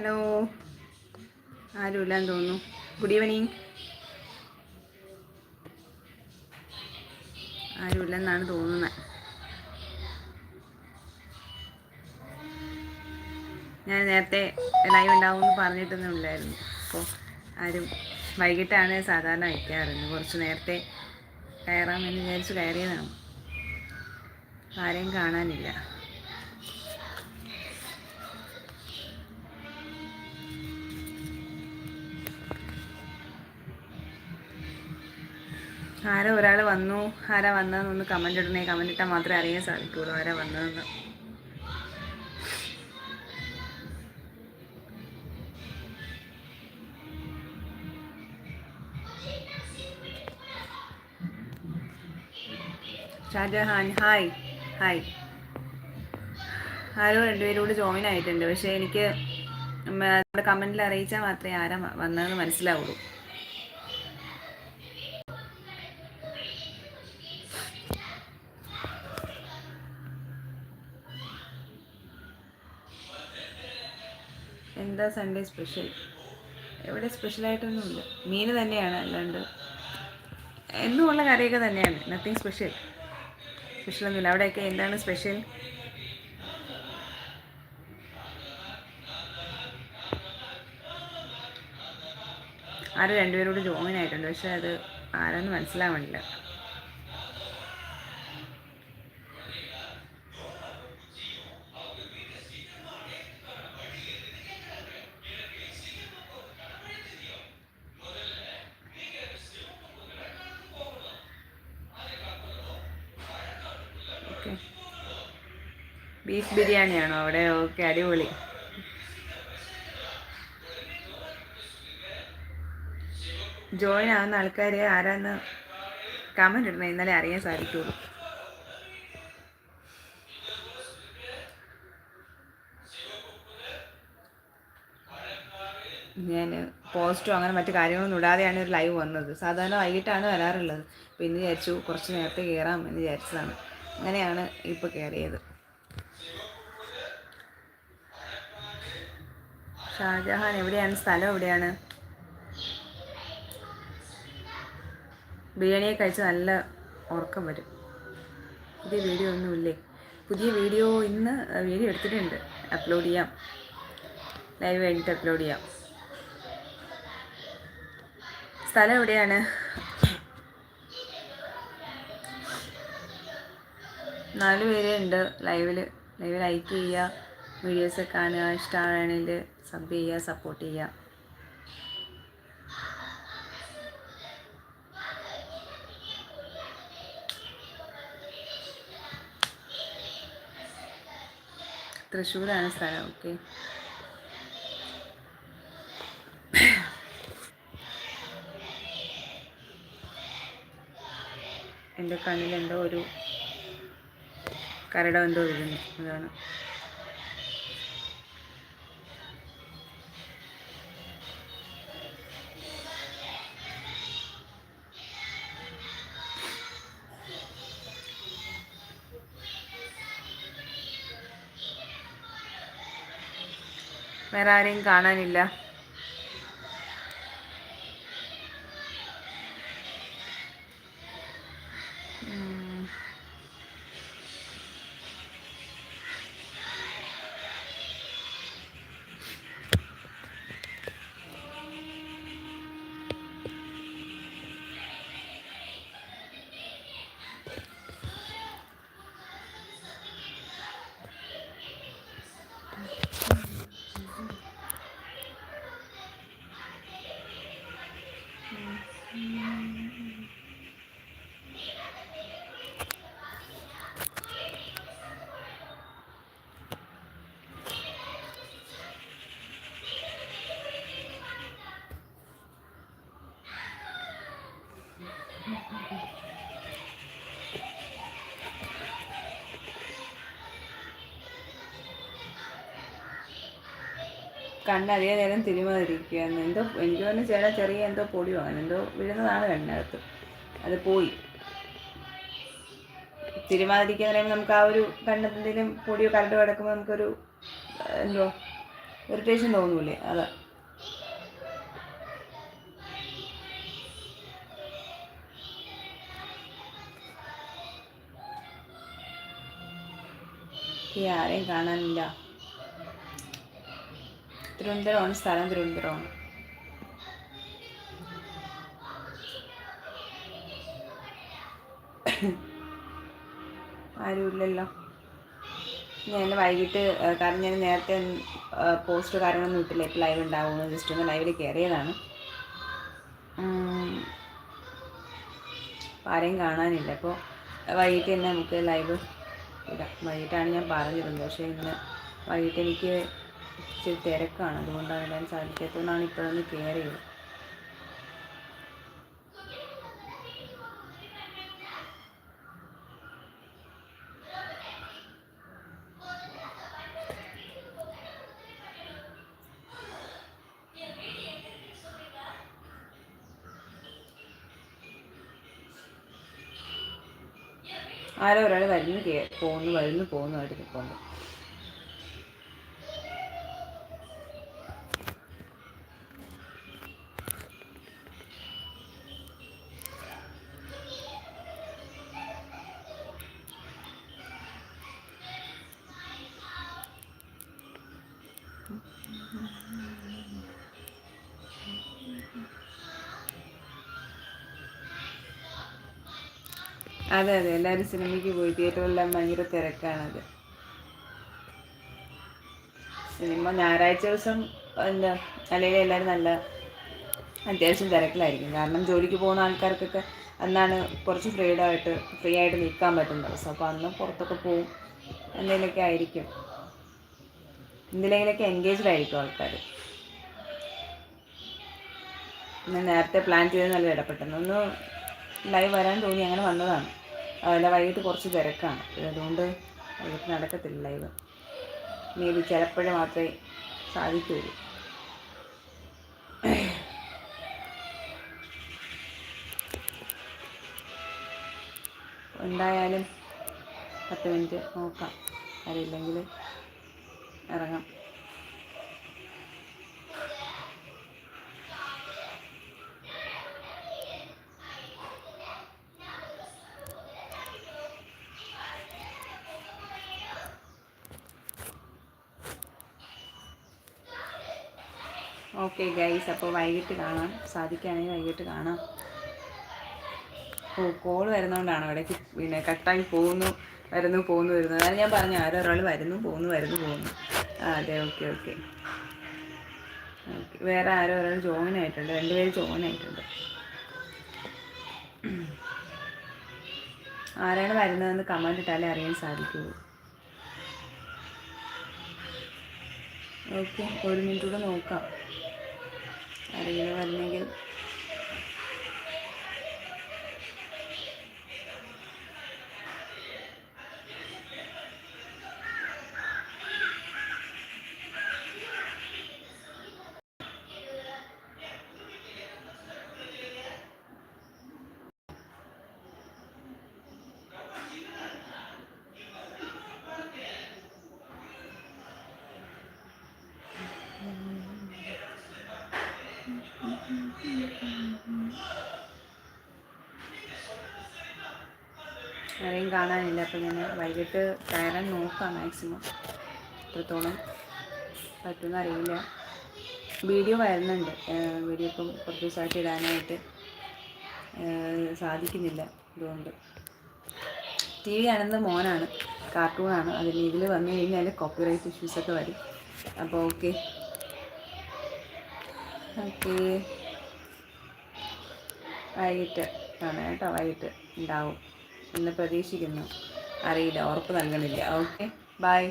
Hello. ആരുമില്ലാന്ന് തോന്നുന്നു. Good evening ആരുമില്ലെന്നാണ് തോന്നുന്നത് ഞാൻ നേരത്തെ ലൈവ് ഉണ്ടാവുമെന്ന് പറഞ്ഞിട്ടൊന്നും ഇല്ലായിരുന്നു. അപ്പോൾ ആരും വൈകിട്ടാണ് സാധാരണ വയ്ക്കാറുണ്ട് കുറച്ച് നേരത്തെ കയറാമെന്ന് വിചാരിച്ച് കയറിയതാണ്. ആരെയും കാണാനില്ല. ആരോ ഒരാൾ വന്നു? ആരാ വന്നതെന്നൊന്ന് കമന്റ് ഇടണേ. കമന്റ് ഇട്ടാൽ മാത്രമേ അറിയാൻ സാധിക്കുള്ളൂ ആരാ വന്നതെന്ന്. ഷാജഹാൻ ഹായ്. ഹായ്. ആരോ രണ്ടുപേരോട് ജോയിൻ ആയിട്ടുണ്ട്. പക്ഷേ എനിക്ക് നമ്മുടെ കമന്റിൽ അറിയിച്ചാൽ മാത്രമേ ആരാ വന്നതെന്ന് മനസ്സിലാവുള്ളൂ. എന്താ സൺഡേ സ്പെഷ്യൽ എവിടെ സ്പെഷ്യലായിട്ടൊന്നുമില്ല മീൻ തന്നെയാണ് അല്ലാണ്ട്. എന്നുമുള്ള കറിയൊക്കെ തന്നെയാണ്. നത്തിങ് സ്പെഷ്യൽ സ്പെഷ്യലൊന്നുമില്ല അവിടെയൊക്കെ എന്താണ് സ്പെഷ്യൽ ആരും രണ്ടുപേരോട് ജോയിൻ ആയിട്ടുണ്ട്. പക്ഷെ അത് ആരാന്ന് മനസ്സിലാവണില്ല ഓക്കെ ബീഫ് ബിരിയാണിയാണോ? അവിടെ ഓക്കെ അടിപൊളി. ജോയിൻ ആവുന്ന ആൾക്കാർ ആരാന്ന് കമന്റ് ഇടണം ഇന്നലെ അറിയാൻ സാധിക്കുള്ളൂ. ഞാൻ പോസ്റ്റോ അങ്ങനെ മറ്റു കാര്യങ്ങളൊന്നും ഇടാതെയാണ് ഒരു ലൈവ് വന്നത്. സാധാരണ വൈകിട്ടാണ് വരാറുള്ളത്. അപ്പോൾ ഇന്ന് വിചാരിച്ചു കുറച്ച് നേരത്തെ കയറാം എന്ന് വിചാരിച്ചതാണ്. അങ്ങനെയാണ് ഇപ്പോൾ കയറിയത് ഷാജഹാൻ എവിടെയാണ്? സ്ഥലം എവിടെയാണ്? ബിരിയാണിയെ കഴിച്ച് നല്ല ഉറക്കം വരും. പുതിയ വീഡിയോ ഒന്നുമില്ലേ പുതിയ വീഡിയോ ഇന്ന് വീഡിയോ എടുത്തിട്ടുണ്ട്. അപ്ലോഡ് ചെയ്യാം. ലൈവ് കഴിഞ്ഞിട്ട് അപ്ലോഡ് ചെയ്യാം. സ്ഥലം എവിടെയാണ്? നാല് പേര് ഉണ്ട് ലൈവിൽ ലൈവ് ലൈക്ക് ചെയ്യുക. വീഡിയോസ് കാണുക ഇഷ്ടമാണെങ്കിൽ സബ് ചെയ്യുക സപ്പോർട്ട് ചെയ്യുക. തൃശ്ശൂരാണ് സ്ഥലം ഓക്കെ എന്റെ കണ്ണിലെന്തോ ഒരു കരടം എന്തോ വരുന്നു അതാണ്. വേറെ ആരെയും കാണാനില്ല. കണ്ണ് അധിക നേരം തിരുമാതിരിക്കുകയാണ്. എന്തോ എനിക്ക് തന്നെ ചില ചെറിയ എന്തോ പൊടി അങ്ങനെ എന്തോ വീഴുന്നതാണ് കണ്ണിനകത്ത് അത് പോയി. തിരുമാതിരിക്കുന്ന നേരം നമുക്ക് ആ ഒരു കണ്ണെന്തെങ്കിലും പൊടിയോ കരണ്ടോ കിടക്കുമ്പോൾ നമുക്കൊരു എന്തോ ഇറിറ്റേഷൻ തോന്നൂലേ? അതാ. ആരെയും കാണാനില്ല. തിരുവനന്തപുരമാണ് സ്ഥലം തിരുവനന്തപുരമാണ്. ആരുമില്ലല്ലോ ഞാൻ വൈകിട്ട് കാരണം ഞാൻ നേരത്തെ പോസ്റ്റ് കാര്യങ്ങളൊന്നും ഇട്ടില്ല. ഇപ്പോൾ ലൈവ് ഉണ്ടാവുമെന്ന് ജസ്റ്റ് ഒന്ന് ലൈവിൽ കയറിയതാണ്. ആരെയും കാണാനില്ല. അപ്പോൾ വൈകിട്ട് തന്നെ നമുക്ക് ലൈവ് ഇടാം. വൈകിട്ടാണ് ഞാൻ പറഞ്ഞിരുന്നത്. പക്ഷേ ഇന്ന് വൈകിട്ട് എനിക്ക് ഇച്ചിരി തിരക്കാണ്. അതുകൊണ്ടാണ് ഇടാൻ സാധിക്കാത്തതുകൊണ്ടാണ് ഇപ്പോഴൊന്ന് കയറിയത് ആരോ ഒരാൾ വരുന്നു പോകുന്നു വരുന്നു പോകുന്നു ആയിട്ട് നിൽക്കുന്നു അതെ അതെ. എല്ലാവരും സിനിമയ്ക്ക് പോയി. തിയേറ്ററെല്ലാം ഭയങ്കര തിരക്കാണത്. സിനിമ ഞായറാഴ്ച ദിവസം എന്താ അല്ലെങ്കിൽ എല്ലാവരും നല്ല അത്യാവശ്യം തിരക്കിലായിരിക്കും. കാരണം ജോലിക്ക് പോകുന്ന ആൾക്കാർക്കൊക്കെ അന്നാണ് കുറച്ച് ഫ്രീഡം ആയിട്ട് ഫ്രീ ആയിട്ട് നിൽക്കാൻ പറ്റുന്ന ദിവസം. അപ്പോൾ അന്ന് പുറത്തൊക്കെ പോവും. എന്തെങ്കിലുമൊക്കെ ആയിരിക്കും. എന്തിലെങ്കിലൊക്കെ എൻഗേജ്ഡ് ആയിരിക്കും ആൾക്കാർ ഞാൻ നേരത്തെ പ്ലാൻ ചെയ്ത് നല്ല ഇടപെട്ടെന്ന് ഒന്ന് ലൈവ് വരാൻ തോന്നി അങ്ങനെ വന്നതാണ്. അതല്ല വൈകിട്ട് കുറച്ച് തിരക്കാണ്. അതുകൊണ്ട് വൈകിട്ട് നടക്കത്തില്ല ലൈവ് മേ ബി ചിലപ്പോഴേ മാത്രമേ സാധിക്കുകയുള്ളൂ എന്തായാലും പത്ത് മിനിറ്റ് നോക്കാം. അറിയില്ലെങ്കിൽ ഇറങ്ങാം. ഓക്കെ ഗൈസ് അപ്പോൾ വൈകിട്ട് കാണാം. സാധിക്കുകയാണെങ്കിൽ വൈകിട്ട് കാണാം. ഓ കോൾ വരുന്നതുകൊണ്ടാണ് ഇടയ്ക്ക് പിന്നെ കട്ടായി പോകുന്നു വരുന്നു പോകുന്നു വരുന്നു. അതാണ് ഞാൻ പറഞ്ഞു ആരോ ഒരാൾ വരുന്നു പോകുന്നു വരുന്നു പോകുന്നു. അതെ ഓക്കെ ഓക്കെ ഓക്കെ വേറെ ആരോ ഒരാൾ ജോയിൻ ആയിട്ടുണ്ട്. രണ്ടുപേര് ജോയിൻ ആയിട്ടുണ്ട്. ആരാണ് വരുന്നതെന്ന് കമന്റ് ഇട്ടാലേ അറിയാൻ സാധിക്കുള്ളൂ. ഓക്കെ ഒരു മിനിറ്റ് കൂടെ നോക്കാം. ആരെങ്കിലും ആരെയും കാണാനില്ല. അപ്പോൾ ഞാൻ വൈകിട്ട് കയറാൻ നോക്കാം മാക്സിമം. എത്രത്തോളം പറ്റുമെന്ന് അറിയില്ല. വീഡിയോ വരുന്നുണ്ട്. വീഡിയോ ഇപ്പം കുറച്ച് ദിവസമായിട്ട് ഇടാനായിട്ട് സാധിക്കുന്നില്ല അതുകൊണ്ട് ടി വി ആണെന്ന് മോനാണ്. കാർട്ടൂണാണ് അതിൽ ഇതിൽ വന്നു കഴിഞ്ഞാൽ കോപ്പിറൈറ്റ് ഇഷ്യൂസൊക്കെ വരും. അപ്പോൾ ഓക്കെ ഓക്കെ വൈകിട്ട് ആണ് കേട്ടോ. വൈകിട്ട് ഉണ്ടാവും. എന്ന് പ്രതീക്ഷിക്കുന്നു. അറിയില്ല ഉറപ്പ് നൽകണില്ല. Okay bye